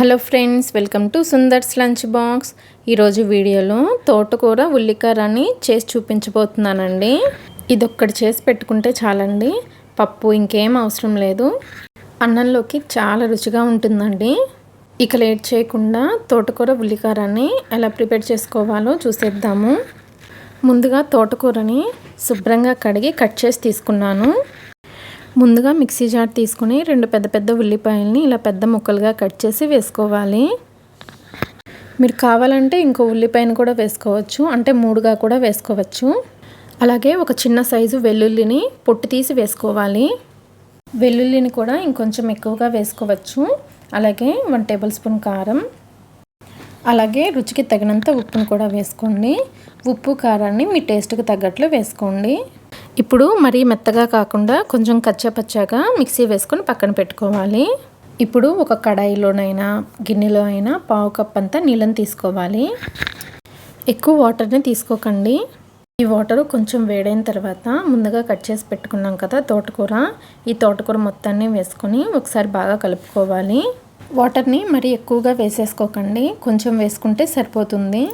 Hello friends welcome to Sundar's lunch box. ఈరోజు వీడియోలో తోటకూర ఉల్లికారాన్ని చేసి చూపించబోతున్నానండి. ఇది ఒక్కటి చేసి పెట్టుకుంటే చాలండి. పప్పు ఇంకేం అవసరం లేదు. అన్నంలోకి చాలా రుచిగా ఉంటుందండి. ఇక లేట్ చేయకుండా తోటకూర ఉల్లికారాన్ని ఎలా ప్రిపేర్ చేసుకోవాలో చూసేద్దాము. ముందుగా తోటకూరని శుభ్రంగా కడిగి కట్ చేసి తీసుకున్నాను. ముందుగా మిక్సీ జార్ తీసుకుని రెండు పెద్ద పెద్ద ఉల్లిపాయలని ఇలా పెద్ద ముక్కలుగా కట్ చేసి వేసుకోవాలి. మీరు కావాలంటే ఇంకో ఉల్లిపాయను కూడా వేసుకోవచ్చు. అంటే మూడుగా కూడా వేసుకోవచ్చు. అలాగే ఒక చిన్న సైజు వెల్లుల్లిని పొట్టు తీసి వేసుకోవాలి. వెల్లుల్లిని కూడా ఇంకొంచెం ఎక్కువగా వేసుకోవచ్చు. అలాగే వన్ టేబుల్ స్పూన్ కారం అలాగే రుచికి తగినంత ఉప్పును కూడా వేసుకోండి. ఉప్పు కారాన్ని మీ టేస్ట్కి తగ్గట్లు వేసుకోండి. ఇప్పుడు మరీ మెత్తగా కాకుండా కొంచెం కచ్చాపచ్చాగా మిక్సీ వేసుకొని పక్కన పెట్టుకోవాలి. ఇప్పుడు ఒక కడాయిలోనైనా గిన్నెలో అయినా పావు కప్ అంతా నీళ్ళని తీసుకోవాలి. ఎక్కువ వాటర్ని తీసుకోకండి. ఈ వాటర్ కొంచెం వేడైన తర్వాత ముందుగా కట్ చేసి పెట్టుకున్నాం కదా తోటకూర. ఈ తోటకూర మొత్తాన్ని వేసుకొని ఒకసారి బాగా కలుపుకోవాలి. వాటర్ని మరి ఎక్కువగా వేసేసుకోకండి. కొంచెం వేసుకుంటే సరిపోతుంది.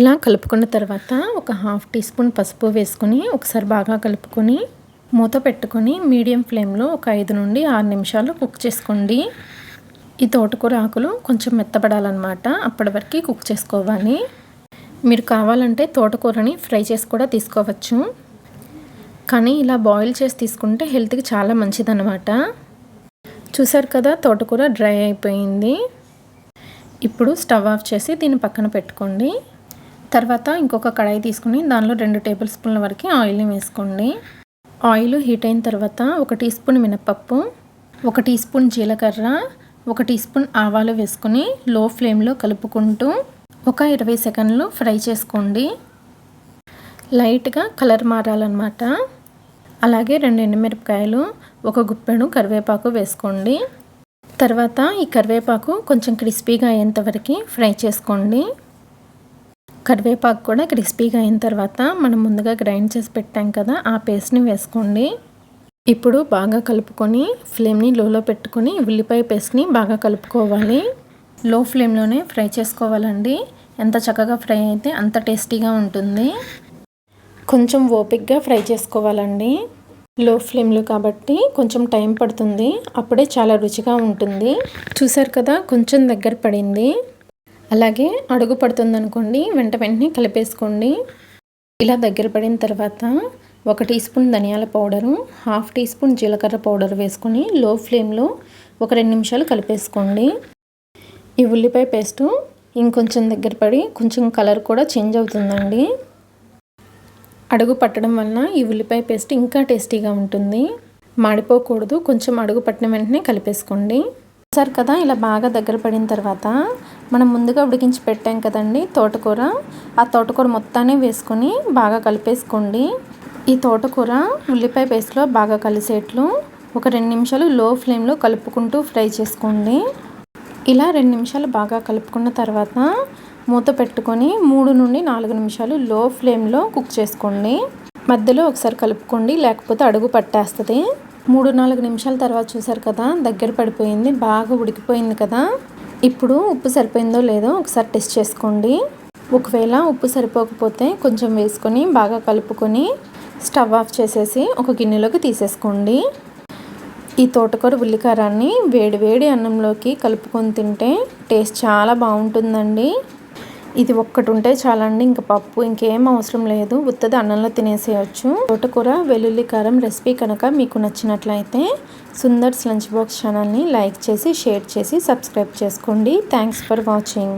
ఇలా కలుపుకున్న తర్వాత ఒక హాఫ్ టీ స్పూన్ పసుపు వేసుకొని ఒకసారి బాగా కలుపుకొని మూత పెట్టుకొని మీడియం ఫ్లేమ్లో ఒక ఐదు నుండి ఆరు నిమిషాలు కుక్ చేసుకోండి. ఈ తోటకూర ఆకులు కొంచెం మెత్తపడాలన్నమాట అప్పటి వరకు కుక్ చేసుకోవాలి. మీరు కావాలంటే తోటకూరని ఫ్రై చేసి కూడా తీసుకోవచ్చు. కానీ ఇలా బాయిల్ చేసి తీసుకుంటే హెల్త్కి చాలా మంచిదన్నమాట. చూసారు కదా తోటకూర డ్రై అయిపోయింది. ఇప్పుడు స్టవ్ ఆఫ్ చేసి దీన్ని పక్కన పెట్టుకోండి. తర్వాత ఇంకొక కడాయి తీసుకుని దానిలో రెండు టేబుల్ స్పూన్ల వరకు ఆయిల్ని వేసుకోండి. ఆయిల్ హీట్ అయిన తర్వాత ఒక టీ స్పూన్ మినపప్పు ఒక టీ స్పూన్ జీలకర్ర ఒక టీ స్పూన్ ఆవాలు వేసుకొని లో ఫ్లేమ్లో కలుపుకుంటూ ఒక ఇరవై సెకండ్లు ఫ్రై చేసుకోండి. లైట్గా కలర్ మారాలన్నమాట. అలాగే రెండు ఎండుమిరపకాయలు ఒక గుప్పెడు కరివేపాకు వేసుకోండి. తర్వాత ఈ కరివేపాకు కొంచెం క్రిస్పీగా అయ్యేంత వరకు ఫ్రై చేసుకోండి. కరివేపాకు కూడా క్రిస్పీగా అయిన తర్వాత మనం ముందుగా గ్రైండ్ చేసి పెట్టాం కదా ఆ పేస్ట్ని వేసుకోండి. ఇప్పుడు బాగా కలుపుకొని ఫ్లేమ్ని లోలో పెట్టుకొని ఉల్లిపాయ పేస్ట్ని బాగా కలుపుకోవాలి. లో ఫ్లేమ్లోనే ఫ్రై చేసుకోవాలండి. ఎంత చక్కగా ఫ్రై అయితే అంత టేస్టీగా ఉంటుంది. కొంచెం ఓపిక్గా ఫ్రై చేసుకోవాలండి. లో ఫ్లేమ్లో కాబట్టి కొంచెం టైం పడుతుంది. అప్పుడే చాలా రుచిగా ఉంటుంది. చూసారు కదా కొంచెం దగ్గర పడింది. అలాగే అడుగు పడుతుంది అనుకోండి వెంట వెంటనే కలిపేసుకోండి. ఇలా దగ్గర పడిన తర్వాత ఒక టీ స్పూన్ ధనియాల పౌడరు హాఫ్ టీ స్పూన్ జీలకర్ర పౌడర్ వేసుకొని లో ఫ్లేమ్లో ఒక రెండు నిమిషాలు కలిపేసుకోండి. ఈ ఉల్లిపాయ పేస్టు ఇంకొంచెం దగ్గర పడి కొంచెం కలర్ కూడా చేంజ్ అవుతుందండి. అడుగు పట్టడం వలన ఈ ఉల్లిపాయ పేస్ట్ ఇంకా టేస్టీగా ఉంటుంది. మాడిపోకూడదు. కొంచెం అడుగు పట్టిన వెంటనే కలిపేసుకోండి. సార్ కదా ఇలా బాగా దగ్గర పడిన తర్వాత మనం ముందుగా ఉడికించి పెట్టాం కదండి తోటకూర. ఆ తోటకూర మొత్తాన్ని వేసుకొని బాగా కలిపేసుకోండి. ఈ తోటకూర ఉల్లిపాయ పేస్ట్లో బాగా కలిసేట్లు ఒక రెండు నిమిషాలు లో ఫ్లేమ్లో కలుపుకుంటూ ఫ్రై చేసుకోండి. ఇలా రెండు నిమిషాలు బాగా కలుపుకున్న తర్వాత మూత పెట్టుకొని మూడు నుండి నాలుగు నిమిషాలు లో ఫ్లేమ్లో కుక్ చేసుకోండి. మధ్యలో ఒకసారి కలుపుకోండి లేకపోతే అడుగు పట్టేస్తుంది. మూడు నాలుగు నిమిషాల తర్వాత చూసారు కదా దగ్గర పడిపోయింది బాగా ఉడికిపోయింది కదా. ఇప్పుడు ఉప్పు సరిపోయిందో లేదో ఒకసారి టెస్ట్ చేసుకోండి. ఒకవేళ ఉప్పు సరిపోకపోతే కొంచెం వేసుకొని బాగా కలుపుకొని స్టవ్ ఆఫ్ చేసేసి ఒక గిన్నెలోకి తీసేసుకోండి. ఈ తోటకూర ఉల్లికారాన్ని వేడి వేడి అన్నంలోకి కలుపుకొని తింటే టేస్ట్ చాలా బాగుంటుందండి. ఇది ఒక్కటి ఉంటే చాలండి. ఇంకా పప్పు ఇంకేం అవసరం లేదు. ఉత్తది అన్నంలో తినేసేయచ్చు. తోటకూర వెల్లుల్లి కారం రెసిపీ కనుక మీకు నచ్చినట్లయితే సుందర్స్ లంచ్ బాక్స్ ఛానల్ని లైక్ చేసి షేర్ చేసి సబ్స్క్రైబ్ చేసుకోండి. Thanks for watching.